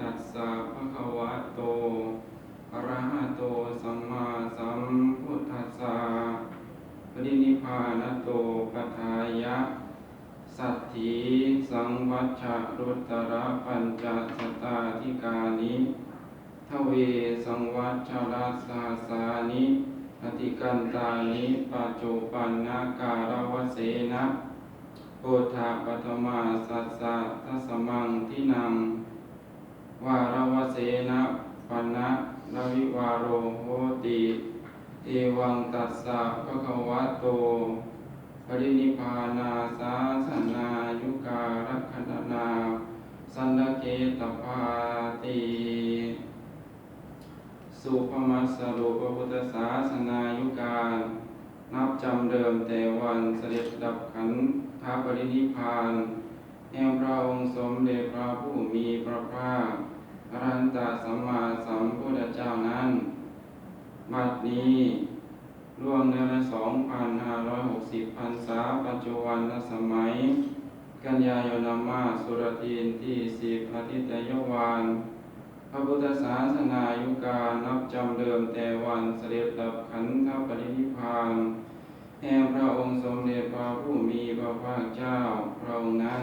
ตัสสะภะคะวะโตอะระหะโตสัมมาสัมพุทธัสสะปรินิพพานโตปัฏฐายะ สัทธีสังวัชชะรุตระปัญจสตาธิกานิทเวสังวัชชราสาสานิอธิกันตานิปัจจุปันนาการวเสนะโพธาปัตมาสัสสะทัสมังทินัง วารวเสนะปันะนวิวารโรโหติเอวังตัสสะภะคะวะโตปรินิพานาสาสนายุการคันนาสันเกตปาติสุภมัสสรุปพุทธศาสนายุการนับจำเดิมแต่วันเสด็จดับขันธปรินิพพาน แห่งพระองค์สมเด็จพระผู้มีพระภาคอรันตสัมมาสัมพุทธเจ้านั้นบัดนี้ล่วงเดือนละ2,560พรรษาปัจจุบันสมัย กันยายนมาสุรทีนที่สิบอาทิตยวานพระพุทธศาสนายุการนับจำเดิมแต่วันเสด็จดับขันธปรินิพพานแห่งพระองค์สมเด็จพระผู้มีพระภาคเจ้าพระองค์นั้น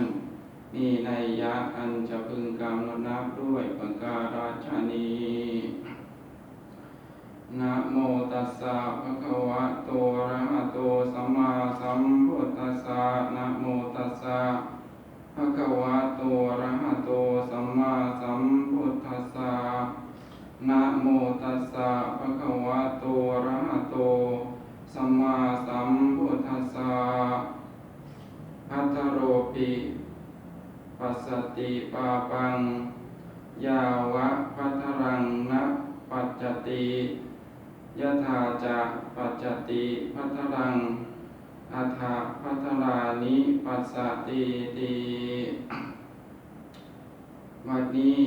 มีในยยะอันจะพึงกำหนับด้วยประการาชนีนะโมตัสสะภะคะวะโตอะระหะโตสัมมาสัมพุทธัสสะนะโมตัสสะภะคะวะโตอะระหะโตสัมมาสัมพุทธัสสะนะโมตัสสะภะคะวะโตอะระหะโตสัมมาสัมพุทธัสสะพัทธโรปิ ปัสติปาปัง ยาวะพัทธรังนะปัจจติยะถาจะปัจจติพัทธรังอัฏฐพัทธรานิปัสสติติวันนี้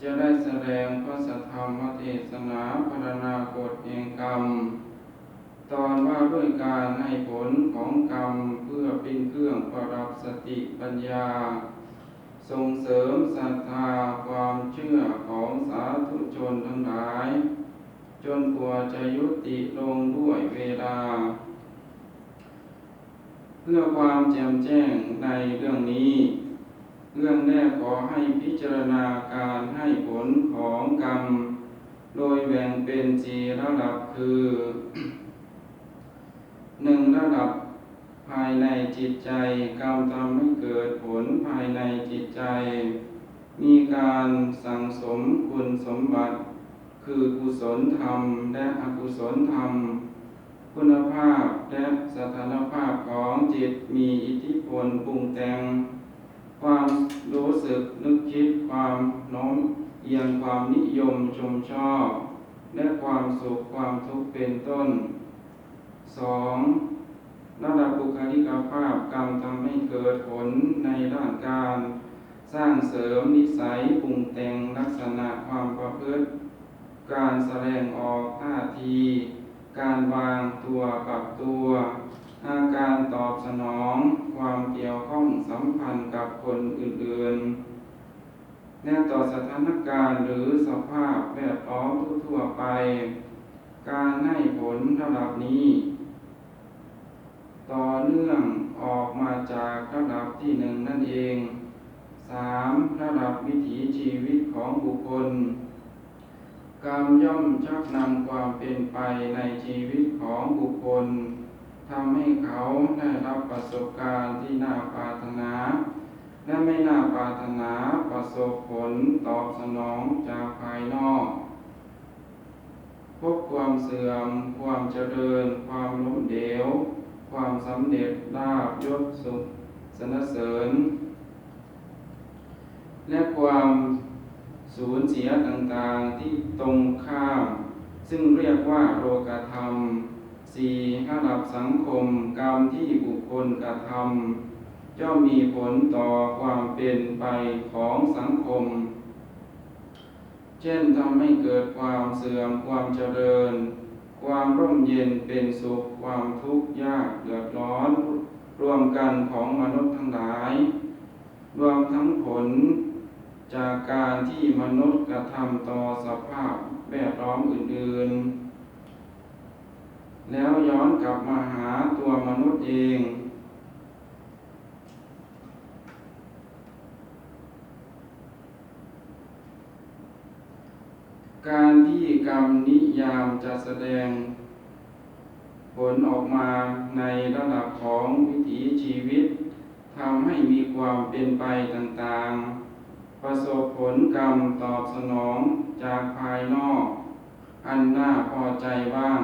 จะได้แสดงพระสัทธรรมเทศนาพรณากฎแห่งกรรม ตอนว่าด้วยการให้ผลของกรรมเพื่อเป็นเครื่องประรับสติปัญญา ส่งเสริมศรัทธาความเชื่อของสาธุชนทั้งหลาย จนกว่าจะยุติลงด้วยเวลา เพื่อความแจ่มแจ้งในเรื่องนี้ เรื่องแรกขอให้พิจารณาการให้ผลของกรรม โดยแบ่งเป็นสี่ระดับคือหนึ่งระดับ ภายในจิตใจกรรมทำให้เกิดผลภายในจิตใจ มีการสั่งสมคุณสมบัติ คือกุศลธรรมและอกุศลธรรม คุณภาพและสถานภาพของจิตมีอิทธิพลปรุงแต่ง ความรู้สึกนึกคิดความโน้มเอียงความนิยมชมชอบ และความสุขความทุกข์เป็นต้นสอง ระดับบุคลิกภาพกรรมทำให้เกิดผลในด้านการสร้างเสริมนิสัยปรุงแต่งลักษณะความประพฤติ การแสดงออกท่าที การวางตัวปรับตัวอาการตอบสนองความเกี่ยวข้องสัมพันธ์กับคนอื่นๆและต่อสถานการณ์หรือสภาพแวดล้อมทั่วไป การให้ผลระดับนี้ ต่อเนื่องออกมาจากระดับที่หนึ่งนั่นเองสามระดับวิถีชีวิตของบุคคลกรรมย่อมชักนำความเป็นไปในชีวิตของบุคคลทำให้เขาได้รับประสบการณ์ที่น่าปรารถนา และไม่น่าปรารถนาประสบผลตอบสนองจากภายนอก พบความเสื่อม ความเจริญ ความล้มเหลว ความสำเร็จลาบยศสุขสนเสริญ และความสูญเสียต่างๆที่ตรงข้าม ซึ่งเรียกว่าโลกธรรมสี่ระดับสังคมกรรมที่บุคคลกระทำย่อมมีผลต่อความเป็นไปของสังคม เช่นทำให้เกิดความเสื่อมความเจริญ ความร่มเย็นเป็นสุข ความทุกข์ยากเดือดร้อน รวมกันของมนุษย์ทั้งหลาย รวมทั้งผลจากการที่มนุษย์กระทำต่อสภาพแวดล้อมอื่น ๆ แล้วย้อนกลับมาหาตัวมนุษย์เอง การที่กรรมนิยาม จะแสดง ผลออกมาในระดับของวิถีชีวิตทำให้มีความเป็นไปต่างๆ ประสบผลกรรมตอบสนองจากภายนอก อันน่าพอใจบ้าง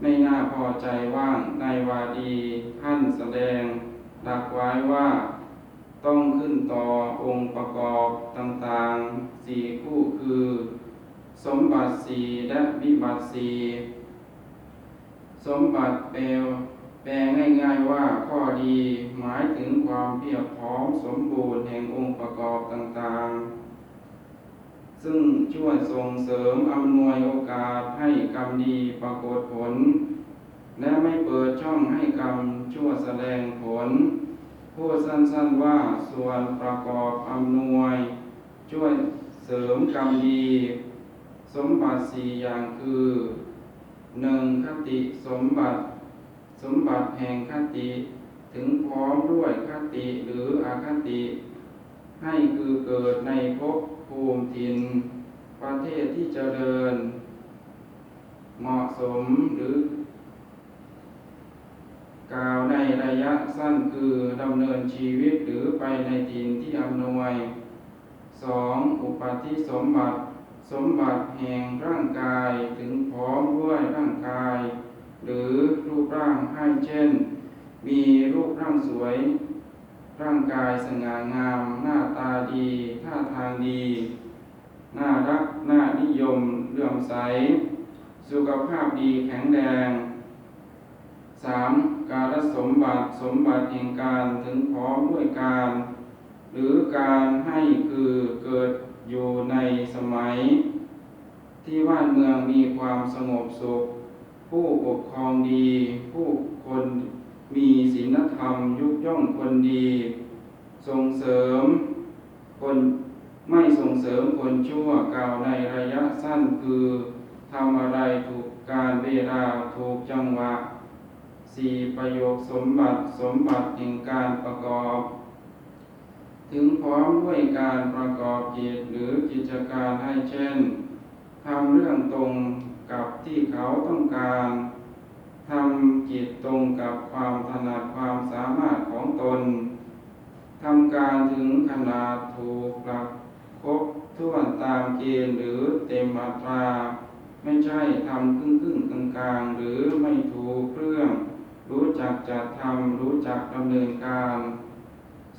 ไม่น่าพอใจว่างในวาดีท่านแสดงหลักไว้ว่าต้องขึ้นต่อองค์ประกอบต่างๆสี่คู่คือ สมบัติสี่และวิบัติสี่สมบัติแปลแปลง่ายๆว่าข้อดีหมายถึงความเพียบพร้อมสมบูรณ์แห่งองค์ประกอบต่างๆ ซึ่งช่วยส่งเสริมอำนวยโอกาสให้กรรมดีปรากฏผล และไม่เปิดช่องให้กรรมชั่วแสดงผล พูดสั้นๆว่าส่วนประกอบอำนวย ช่วยเสริมกรรมดี สมบัติสี่อย่างคือหนึ่งคติสมบัติ สมบัติแห่งคติ ถึงพร้อมด้วยคติหรืออาคติ ให้คือเกิดในภพภูมิทินประเทศที่เจริญ เหมาะสมหรือกล่าวในระยะสั้นคือดำเนินชีวิตหรือไปในทินที่อำนวย 2. อุปาทิสมบัติ สมบัติแห่งร่างกายถึงพร้อมด้วยร่างกาย หรือรูปร่างให้เช่น มีรูปร่างสวย ร่างกายสง่างาม หน้าตาดีท่าทางดีน่ารักน่านิยมเลื่อมใส สุขภาพดีแข็งแรง 3. การสมบัติสมบัติแห่งการถึงพร้อมด้วยการ หรือการให้คือเกิด อยู่ในสมัย ที่บ้านเมืองมีความสงบสุข ผู้ปกครองดี ผู้คนมีศีลธรรมยุกย่องคนดี ส่งเสริมคนไม่ส่งเสริมคนชั่วกล่าวในระยะสั้นคือทำอะไรถูกการเวลาถูกจังหวะสี่ประโยคสมบัติสมบัติแห่งการประกอบ ถึงพร้อมด้วยการประกอบกิจหรือกิจการให้เช่นทำเรื่องตรงกับที่เขาต้องการทำกิจตรงกับความถนัดความสามารถของตนทำการถึงขนาดถูกหลักครบถ้วนตามเกณฑ์หรือเต็มอัตรา ไม่ใช่ทำครึ่งครึ่งกลางกลางหรือไม่ถูกเครื่อง รู้จักจัดทำรู้จักดำเนินการ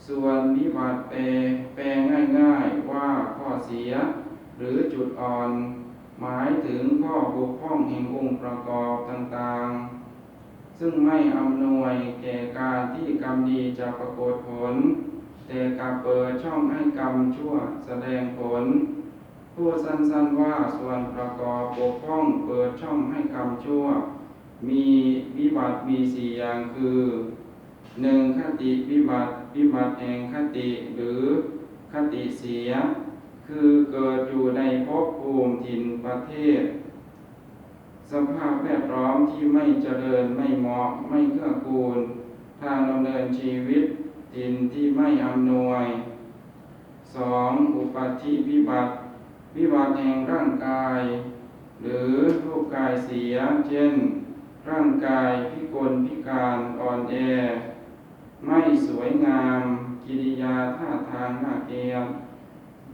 ส่วนวิบัติแปลแปลง่ายๆว่าข้อเสีย หรือจุดอ่อน หมายถึงข้อบกพร่องแห่งองค์ประกอบต่างๆ ซึ่งไม่อำนวยแก่การที่กรรมดีจะปรากฏผล แต่กลับเปิดช่องให้กรรมชั่วแสดงผลพูดสั้นๆว่าส่วนประกอบบกพร่องเปิดช่องให้กรรมชั่ว มีวิบัติมีสี่อย่างคือหนึ่งคติวิบัติ วิบัติแห่งคติหรือคติเสีย คือเกิดอยู่ในภพภูมิถิ่นประเทศ สภาพแวดล้อมที่ไม่เจริญไม่เหมาะไม่เกื้อกูล ทางดำเนินชีวิตถิ่นที่ไม่อำนวย 2. อุปัติวิบัติ วิบัติแห่งร่างกาย หรือรูปกายเสีย เช่น ร่างกายพิกลพิการอ่อนแอ ไม่สวยงาม กิริยาท่าทางน่าเกลียด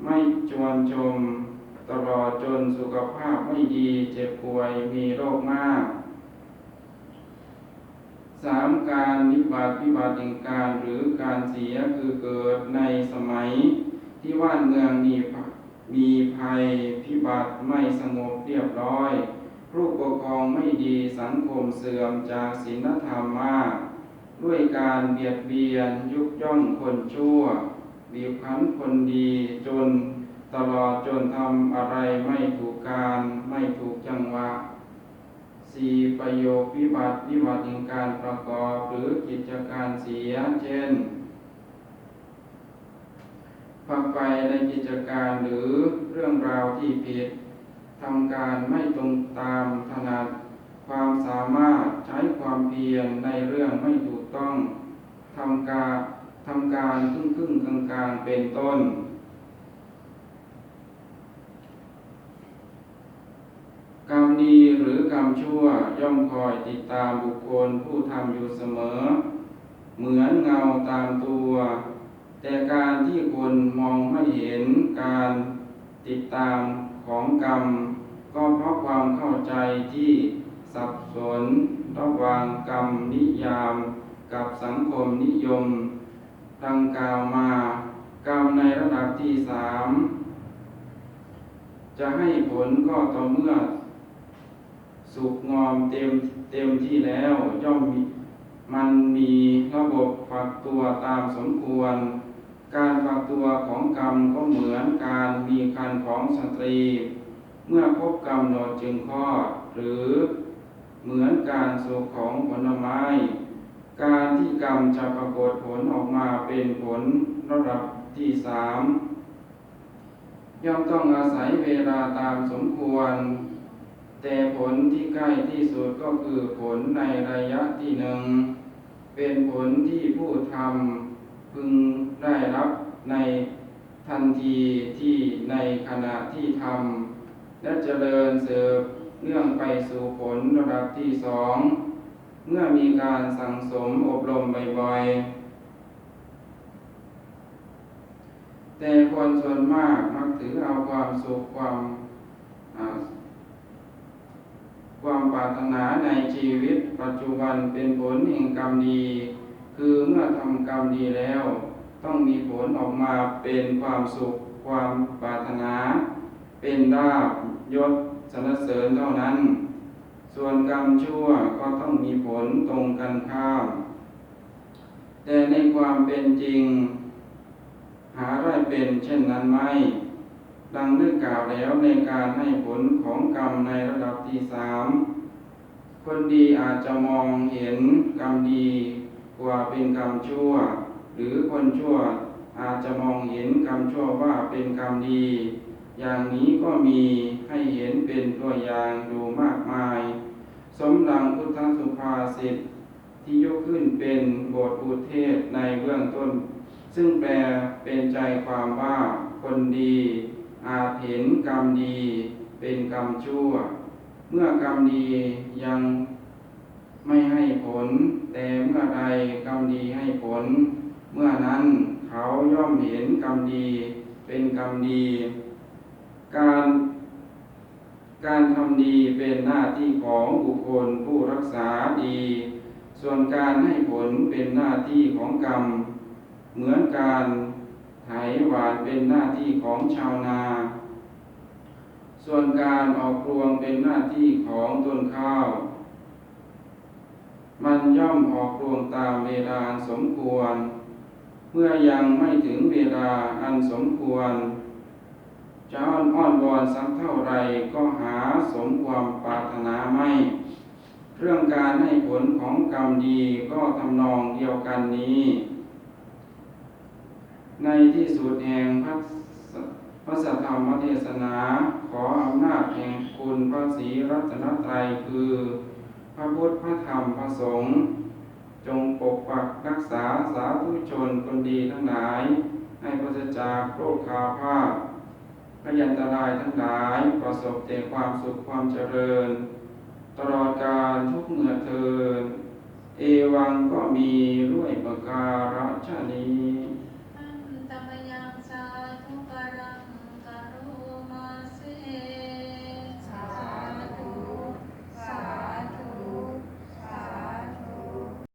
ไม่จวนชม ตลอดจนสุขภาพไม่ดีเจ็บป่วยมีโรคมากสามการวิบัติวิบัติแห่งการหรือการเสียคือเกิดในสมัย ที่ว่านเมืองมีมีภัยพิบัติไม่สงบเรียบร้อย รูปปกครองไม่ดีสังคมเสื่อมจากศีลธรรมมาก ด้วยการเบียดเบียนยุกย่องคนชั่วบีบคั้นคนดีจนตลอดจนทำอะไรไม่ถูกการไม่ถูกจังหวะสี่ประโยควิบัติวิบัติแห่งการประกอบหรือกิจการเสียเช่นทฝักใฝ่ในกิจการหรือเรื่องราวที่ผิดทำการไม่ตรงตามถนัดความสามารถใช้ความเพียรในเรื่องไม่ถูก ต้องทำการทำการครึ่งครึ่งกลางกลางเป็นต้น กรรมดีหรือกรรมชั่วย่อมคอยติดตามบุคคลผู้ทำอยู่เสมอ เหมือนเงาตามตัว แต่การที่คนมองไม่เห็นการติดตามของกรรม ก็เพราะความเข้าใจที่สับสนระหว่างกรรมนิยาม กับสังคมนิยม ดังกล่าวมากรรมในระดับที่สามจะให้ผลก็ต่อเมื่อ สุกงอมเต็มเต็มที่แล้วย่อมม,มันมีระบบฝักตัวตามสมควร การฝักตัวของกรรมก็เหมือนการมีคันของสตรี เมื่อครบกำหนดจึงคลอดหรือเหมือนการสุกของผลไม้ การที่กรรมจะปรากฏผลออกมาเป็นผลระดับที่สามย่อมต้องอาศัยเวลาตามสมควร แต่ผลที่ใกล้ที่สุดก็คือผลในระยะที่หนึ่ง เป็นผลที่ผู้ทำพึงได้รับในทันทีที่ในขณะที่ทำและเจริญเสริมเนื่องไปสู่ผลระดับที่สอง เมื่อมีการสั่งสมอบรมบ่อยๆ แต่คนส่วนมากมักถือเอาความสุขความความปรารถนาในชีวิตปัจจุบันเป็นผลแห่งกรรมดี คือเมื่อทำกรรมดีแล้ว ต้องมีผลออกมาเป็นความสุขความปรารถนา เป็นลาภยศสรรเสริญเท่านั้น ส่วนกรรมชั่วก็ต้องมีผลตรงกันข้าม แต่ในความเป็นจริง หาได้เป็นเช่นนั้นไหม ดังได้กล่าวแล้วในการให้ผลของกรรมในระดับที่สามคนดีอาจจะมองเห็นกรรมดีกว่าเป็นกรรมชั่ว หรือคนชั่วอาจจะมองเห็นกรรมชั่วว่าเป็นกรรมดี อย่างนี้ก็มีให้เห็นเป็นตัวอย่างอยู่มากมาย ภาษิตที่ยกขึ้นเป็นบทอุเทศในเบื้องต้น ซึ่งแปลเป็นใจความว่าคนดีอาจเห็นกรรมดีเป็นกรรมชั่ว เมื่อกรรมดียังไม่ให้ผล แต่เมื่อใดกรรมดีให้ผล เมื่อนั้นเขาย่อมเห็นกรรมดีเป็นกรรมดี การ การทำดีเป็นหน้าที่ของบุคคลผู้รักษาดี ส่วนการให้ผลเป็นหน้าที่ของกรรม เหมือนการไถหวานเป็นหน้าที่ของชาวนา ส่วนการออกรวงเป็นหน้าที่ของต้นข้าว มันย่อมออกรวงตามเวลาสมควร เมื่อยังไม่ถึงเวลาอันสมควร จะอ้อนอ้อนวอนสักเท่าไรก็หาสมความปรารถนาไม่ เรื่องการให้ผลของกรรมดีก็ทำนองเดียวกันนี้ ในที่สุดแห่งพระพระสัทธรรมเทศนา ขออำนาจแห่งคุณพระศรีรัตนตรัยคือ พระพุทธพระธรรมพระสงฆ์จงปกปักรักษาสาธุชนคนดีทั้งหลาย ให้ปราศจากโรคคาพาพ ยันตรายทั้งหลายประสบแต่ความสุขความเจริญ ตลอดการทุกเมื่อเทินเอวังก็มีด้วยประการชนี้